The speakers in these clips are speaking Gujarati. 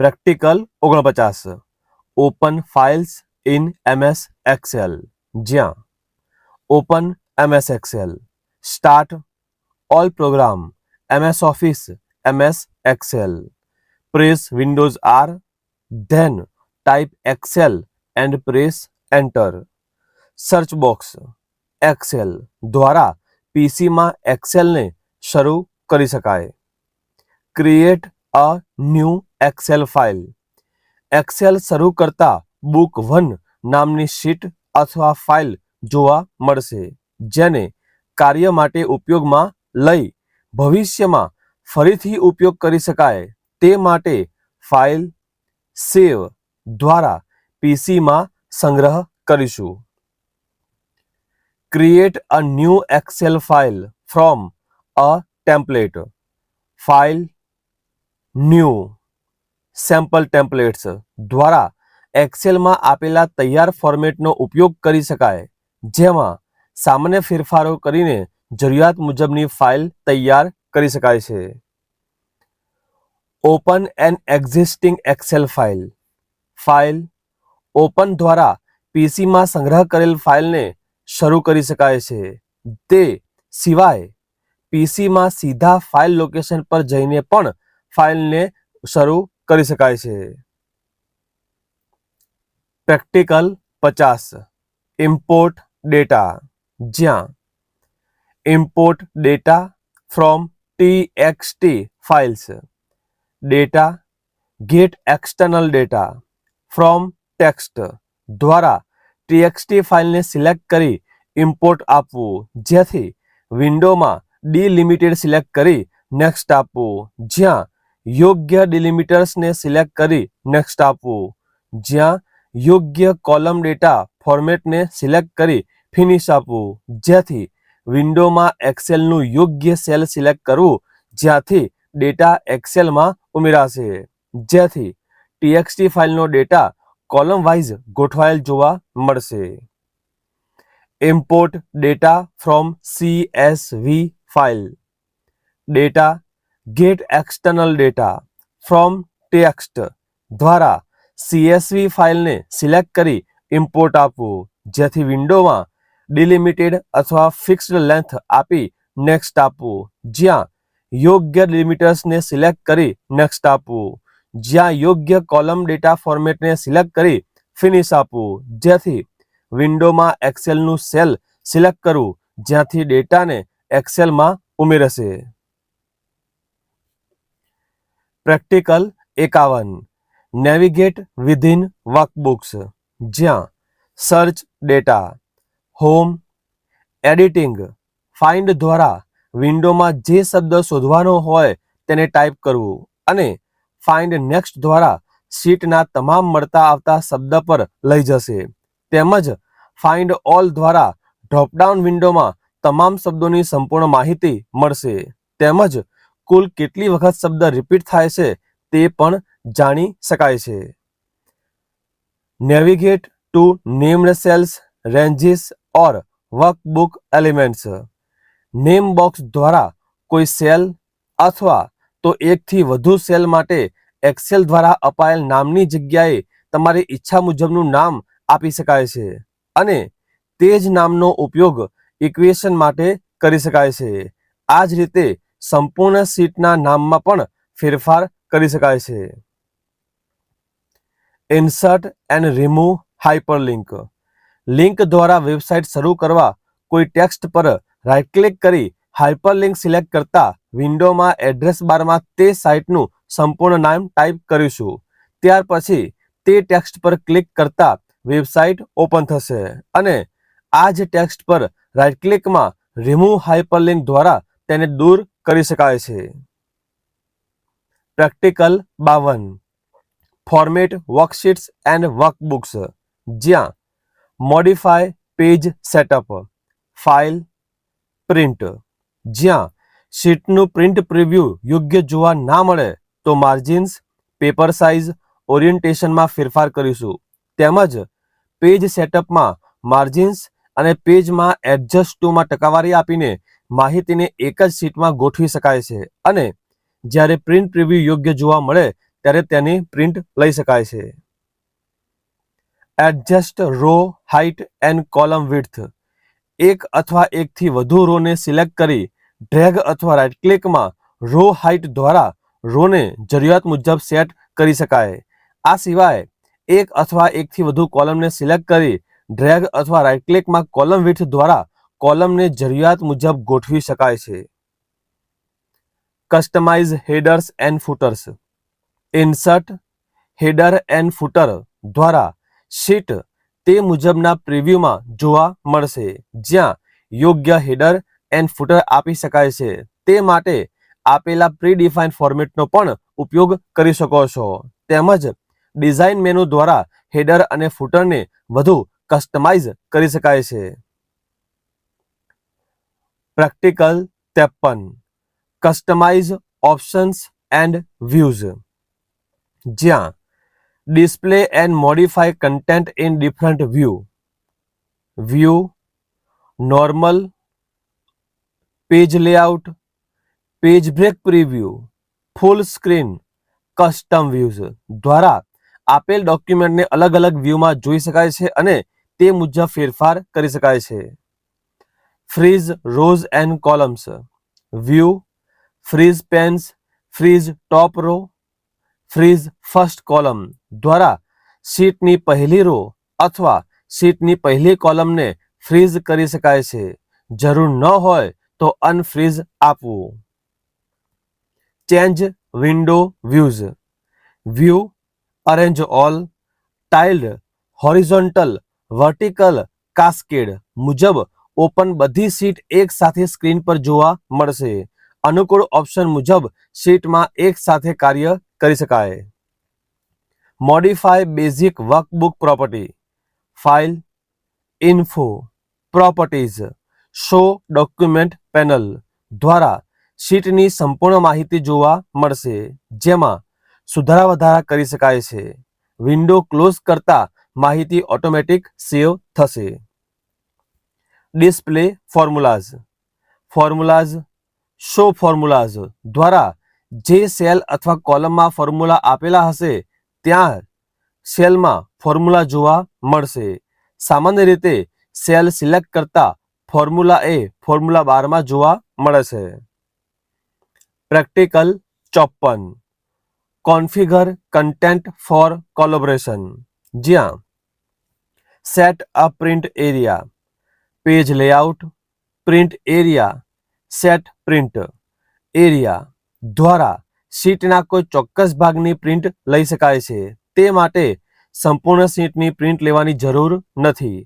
પ્રેક્ટિકલ ઓગણપચાસ open files in MS Excel જ્યાં open MS Excel start all program MS Office MS Excel press Windows R then type Excel and press enter search box Excel દ્વારા પીસીમાં એક્સેલને શરૂ કરી શકાય create a new Excel file Excel શરૂ કરતા બુક વન નામની શીટ અથવા ફાઇલ જોવા મળશે, જેને કાર્ય માટે ઉપયોગમાં લઈ ભવિષ્યમાં ફરીથી ઉપયોગ કરી શકાય. તે માટે ફાઇલ સેવ દ્વારા પીસીમાં સંગ્રહ કરીશું. Create a new Excel file from a template file new sample templates દ્વારા એક્સેલમાં આપેલા તૈયાર ફોર્મેટનો ઉપયોગ કરી શકાય, જેમાં સામાન્ય ફેરફારો કરીને જરૂરિયાત મુજબની ફાઇલ તૈયાર કરી શકાય છે. Open an existing Excel file file open દ્વારા પીસીમાં સંગ્રહ કરેલ ફાઇલને શરૂ કરી શકાય છે. તે સિવાય પીસીમાં સીધા ફાઇલ લોકેશન પર જઈને પણ ફાઇલને શરૂ કરી શકાય છે. પ્રેક્ટિકલ પચાસ. ઇમ્પોર્ટ ડેટા જ્યાં import data from T files data get external data from text દ્વારા ટીએક્સટી ફાઇલને સિલેક્ટ કરી ઇમ્પોર્ટ આપવું. જેથી વિન્ડોમાં ડીલિમિટેડ સિલેક્ટ કરી નેક્સ્ટ આપવું. જ્યાં યોગ્ય ડિલિમિટર્સને સિલેક્ટ કરી નેક્સ્ટ આપવું. જ્યાં યોગ્ય કોલમ ડેટા ફોર્મેટને સિલેક્ટ કરી ફિનિશ આપવું. જેથી વિન્ડોમાં એક્સેલનું યોગ્ય સેલ સિલેક્ટ કરવું, જ્યાંથી ડેટા એક્સેલમાં ઉમેરાશે. જેથી ટીએક્સટી ફાઇલનો ડેટા કોલમ વાઇઝ ગોઠવાયેલ જોવા મળશે. Import data from CSV file. Data get external data from text દ્વારા સીએસવી ફાઇલને સિલેક્ટ કરી ઇમ્પોર્ટ આપવું. જેથી વિન્ડોમાં ડિલિમિટેડ અથવા ફિક્સ્ડ લેન્થ આપી નેક્સ્ટ આપવું. જ્યાં યોગ્ય લિમિટર્સને સિલેક્ટ કરી નેક્સ્ટ આપવું. જ્યાં યોગ્ય કોલમ ડેટા ફોર્મેટને સિલેક્ટ કરી ફિનિશ આપવું. જેથી વિન્ડોમાં એક્સેલનું સેલ સિલેક્ટ કરવું જ્યાંથી ડેટાને એક્સેલમાં ઉમેરશે. પ્રેક્ટિકલ એકાવન. Navigate within workbooks. જ્યાં search data, home, editing, find દ્વારા વિન્ડોમાં જે શબ્દ શોધવાનો હોય તેને ટાઈપ કરવું અને ફાઇન્ડ નેક્સ્ટ દ્વારા શીટના તમામ મળતા આવતા શબ્દ પર લઈ જશે. તેમજ ફાઇન્ડ ઓલ દ્વારા ડ્રોપડાઉન વિન્ડોમાં તમામ શબ્દોની સંપૂર્ણ માહિતી મળશે. તેમજ કુલ કેટલી વખત શબ્દ રિપીટ થાય છે તે પણ જાણી શકાય છે. Navigate to named cells ranges or workbook elements name box દ્વારા કોઈ સેલ અથવા તો એકથી વધુ સેલ માટે એક્સેલ દ્વારા અપાયેલ નામની જગ્યાએ તમારી ઈચ્છા મુજબનું નામ આપી શકાય છે અને તે જ નામનો ઉપયોગ ઇક્વેશન માટે કરી શકાય છે. આ જ રીતે સંપૂર્ણ સીટના નામમાં પણ ફેરફાર કરી શકાય છે. Insert and remove hyperlink link દ્વારા વેબસાઇટ શરૂ કરવા કોઈ ટેક્સ્ટ પર રાઇટ ક્લિક કરી હાઇપરલિંક સિલેક્ટ કરતા વિન્ડોમાં એડ્રેસ બારમાં તે સાઇટનું સંપૂર્ણ નામ ટાઈપ કરીશું. ત્યાર પછી તે ટેક્સ્ટ પર ક્લિક કરતા વેબસાઇટ ઓપન થશે અને આ જ ટેક્સ્ટ પર રાઇટ ક્લિકમાં રિમૂવ હાઇપરલિંક દ્વારા તેને દૂર કરી શકાય છે. પ્રેક્ટિકલ બાવન. ફોર્મેટ વર્કશીટ્સ એન્ડ વર્કબુક્સ જ્યાં modify page setup file print જ્યાં શીટનું પ્રિન્ટ પ્રિવ્યૂ યોગ્ય જોવા ના મળે તો માર્જિન્સ પેપર સાઇઝ ઓરિએન્ટેશનમાં ફેરફાર કરીશું. તેમજ પેજ સેટઅપમાં માર્જિન્સ અને પેજમાં એડજસ્ટ ટુમાં ટકાવારી આપીને માહિતીને એક જ શીટમાં ગોઠવી શકાય છે અને જ્યારે પ્રિન્ટ પ્રિવ્યૂ યોગ્ય જોવા મળે ત્યારે તેની પ્રિન્ટ લઈ શકાય છે. Adjust row height and column width એક અથવા એકથી વધુ રોને સિલેક્ટ કરી ડ્રેગ અથવા રાઇટ ક્લિકમાં રો હાઇટ દ્વારા રોને જરૂરિયાત મુજબ સેટ કરી શકાય. આ સિવાય એક અથવા એકથી વધુ કોલમને સિલેક્ટ કરી ડ્રેગ અથવા રાઇટ ક્લિકમાં કોલમ વિડ્થ દ્વારા કોલમને જરૂરિયાત મુજબ ગોઠવી શકાય છે. Customize headers and footers. Insert header and footer દ્વારા શીટ તે મુજબના પ્રિવ્યુમાં જોવા મળશે, જ્યાં યોગ્ય હેડર એન્ડ ફૂટર આપી શકાય છે. તે માટે આપેલા પ્રીડિફાઇન ફોર્મેટનો પણ ઉપયોગ કરી શકો છો. તેમજ ડિઝાઇન મેનુ દ્વારા હેડર અને ફૂટરને વધુ કસ્ટમાઇઝ કરી શકાય છે. પ્રેક્ટિકલ ત્રેપન. Customize options and views. જ્યાં, display and modify content in different view. View, normal, page layout, page break preview, full screen, custom views. દ્વારા, આપેલ ડોક્યુમેન્ટને અલગ અલગ વ્યૂમાં જોઈ શકાય છે અને તે મુજબ ફેરફાર કરી શકાય છે. Freeze rows and columns view freeze panes freeze top row freeze first column દ્વારા શીટની પહેલી રો અથવા શીટની પહેલી કોલમને ફ્રીઝ કરી શકાય છે જરૂર ન હોય તો અનફ્રીઝ આપવું change window views view arrange all tiled horizontal vertical cascade મુજબ ઓપન બધી સીટ એક સાથે સ્ક્રીન પર જોવા મળશે. અનુકૂળ ઓપ્શન મુજબ શીટમાં એક સાથે કાર્ય કરી શકાય. Modify basic workbook property file info properties show document panel દ્વારા શીટની સંપૂર્ણ માહિતી જોવા મળશે, જેમાં સુધારા વધારા કરી શકાય છે. વિન્ડો ક્લોઝ કરતા માહિતી ઓટોમેટિક સેવ થશે. Display formulas formulas show formulas દ્વારા જે સેલ અથવા કોલમમાં ફોર્મ્યુલા આપેલા હશે ત્યાં સેલમાં ફોર્મ્યુલા જોવા મળશે સામાન્ય રીતે સેલ સિલેક્ટ કરતા ફોર્મ્યુલા એ ફોર્મ્યુલા બારમાં જોવા મળે છે પ્રેક્ટિકલ ચોપન કોન્ફિગર કન્ટેન્ટ ફોર કોલોબરેશન જ્યાં set a print area page layout, print area, set print area દ્વારા શીટના કોઈ ચોક્કસ ભાગની પ્રિન્ટ લઈ શકાય છે. તે માટે સંપૂર્ણ શીટની પ્રિન્ટ લેવાની જરૂર નથી.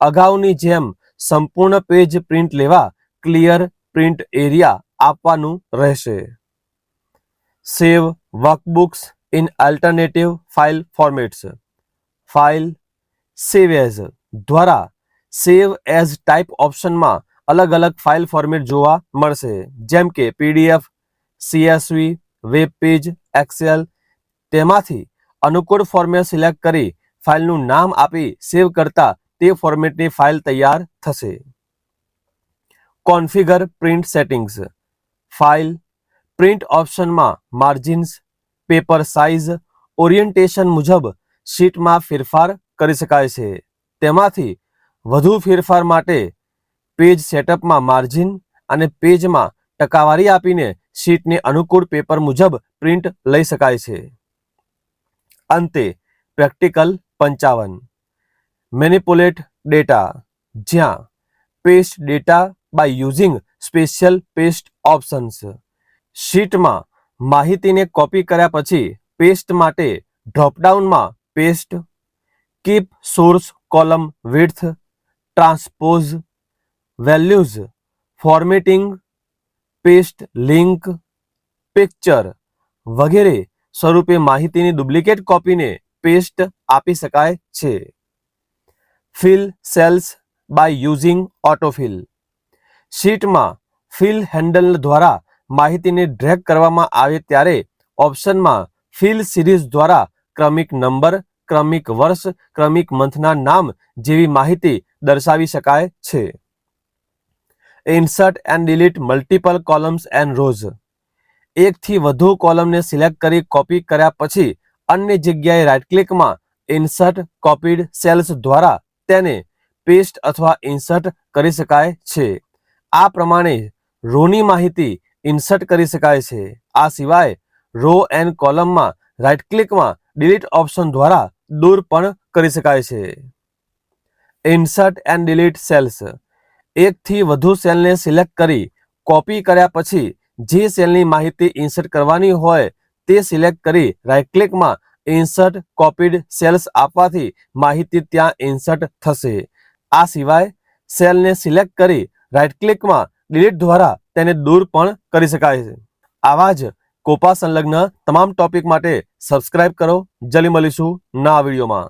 અગાઉની જેમ સંપૂર્ણ પેજ પ્રિન્ટ લેવા ક્લિયર પ્રિન્ટ એરિયા આપવાનું રહેશે. Save workbooks in alternative file formats. File save as દ્વારા સેવ એઝ ટાઈપ ઓપ્શનમાં અલગ અલગ ફાઇલ ફોર્મેટ જોવા મળશે. જેમ કે PDF CSV web page, Excel. તેમાંથી અનુકૂળ ફોર્મેટ સિલેક્ટ કરી ફાઇલનું નામ આપી સેવ કરતા તે ફોર્મેટની ફાઇલ તૈયાર થશે. Configure print settings. File print ઓપ્શનમાં margins, paper size, orientation મુજબ શીટમાં ફેરફાર કરી શકાય છે. તેમાંથી વધુ ફેરફાર માટે પેજ સેટઅપમાં માર્જિન અને પેજમાં ટકાવારી આપીને શીટને અનુકૂળ પેપર મુજબ પ્રિન્ટ લઈ શકાય છે. અંતે, પ્રેક્ટિકલ પંચાવન. Manipulate data. જ્યાં, paste data by using special paste options. શીટમાં માહિતીને કોપી કર્યા પછી પેસ્ટ માટે ડ્રોપડાઉનમાં paste, keep source column width transpose values formatting paste link picture વગેરે સ્વરૂપે માહિતીની ડુપ્લિકેટ કોપીને પેસ્ટ આપી શકાય છે. Fill cells by using autofill શીટમાં ફિલ હેન્ડલ દ્વારા માહિતીને ડ્રેગ કરવામાં આવે ત્યારે ઓપ્શનમાં ફિલ સિરીઝ દ્વારા ક્રમિક નંબર ક્રમિક વર્ષ, ક્રમિક મંથના નામ જેવી માહિતી દર્શાવી શકાય છે. Insert and delete multiple columns and rows એકથી વધુ કોલમને સિલેક્ટ કરી કોપી કર્યા પછી અન્ય જગ્યાએ રાઇટ ક્લિકમાં ઇન્સર્ટ કોપીડ સેલ્સ દ્વારા તેને પેસ્ટ અથવા ઇન્સર્ટ કરી શકાય છે. આ પ્રમાણે રોની માહિતી ઇન્સર્ટ કરી શકાય છે. આ સિવાય રો એન્ડ કોલમમાં રાઇટ ક્લિકમાં ડિલીટ ઓપ્શન દ્વારા દૂર પણ કરી શકાય છે. ઇન્સર્ટ એન્ડ ડિલીટ સેલ્સ એકથી વધુ સેલને સિલેક્ટ કરી કોપી કર્યા પછી, જે સેલની માહિતી ઇન્સર્ટ કરવાની હોય, તે સિલેક્ટ કરી રાઇટ ક્લિકમાં ઇન્સર્ટ કોપીડ સેલ્સ આપવાથી માહિતી ત્યાં ઇન્સર્ટ થશે. આ સિવાય સેલને સિલેક્ટ કરી રાઇટ ક્લિકમાં ડિલીટ દ્વારા તેને દૂર પણ કરી શકાય છે. આવા જ કોપા સંલગ્ન તમામ ટોપિક માટે સબસ્ક્રાઇબ કરો. જલી મળીશું ના વિડીયોમાં.